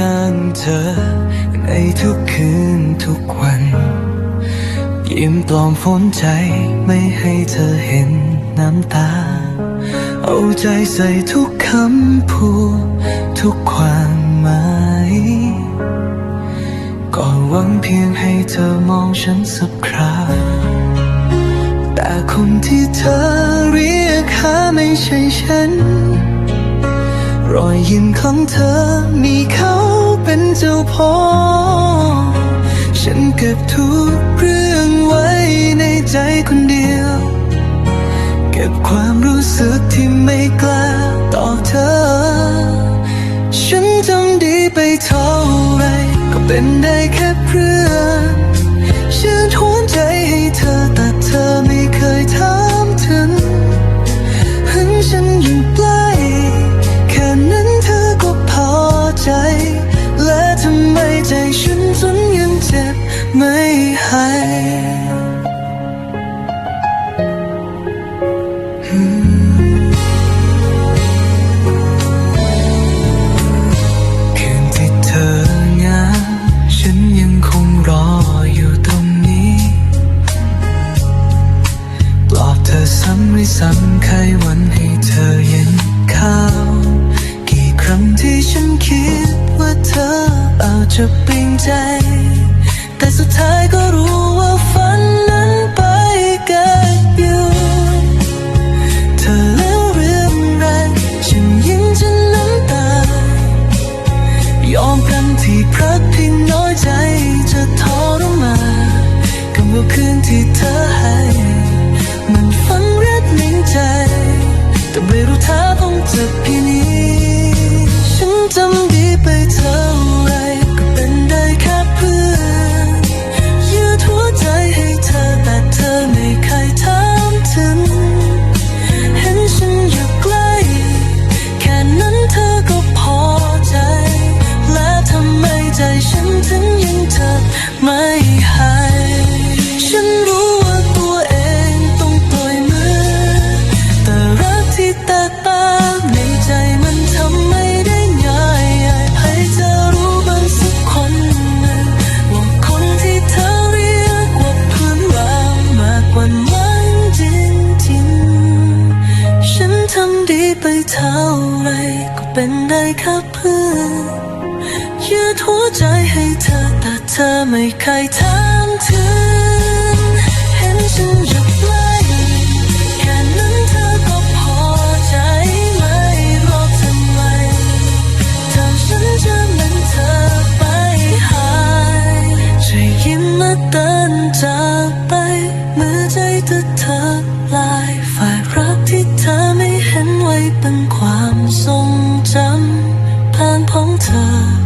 อ ในทุกคืนทุกวัน ยิ้มปลอมฝนใจไม่ให้เธอเห็นน้ำตา เอาใจใส่ทุกคำพูดทุกความหมายก็หวังเพียงให้เธอมองฉันสักคราแต่คนที่เธอเรียกหาไม่ใช่ฉัน รอยยิ้มของเธอมีเข้า อ ฉันเก็บทุกเรื่องไว้ในใจคนเดียว เก็บความรู้สึกที่ไม่กล้าต่อเธอ ฉันจำดีไปเท่าไรก็เป็นได้แค่เพื่อน เธอซ้ำไม่ซ้ำใครวันให้เธอเย็นข้าว กี่ครั้งที่ฉันคิดว่าเธออาจจะเปลี่ยนใจ ที่เธอให้ มันฝังรักในใจ แต่ไม่รู้เธอต้องเจ็บเพียงนี้ ฉันจำดีไปเธอ ไปเท่าไรก็เป็นได้แค่เพื่อนยืดหัวใจให้เธอแต่เธอไม่เคยถามถึง dejar.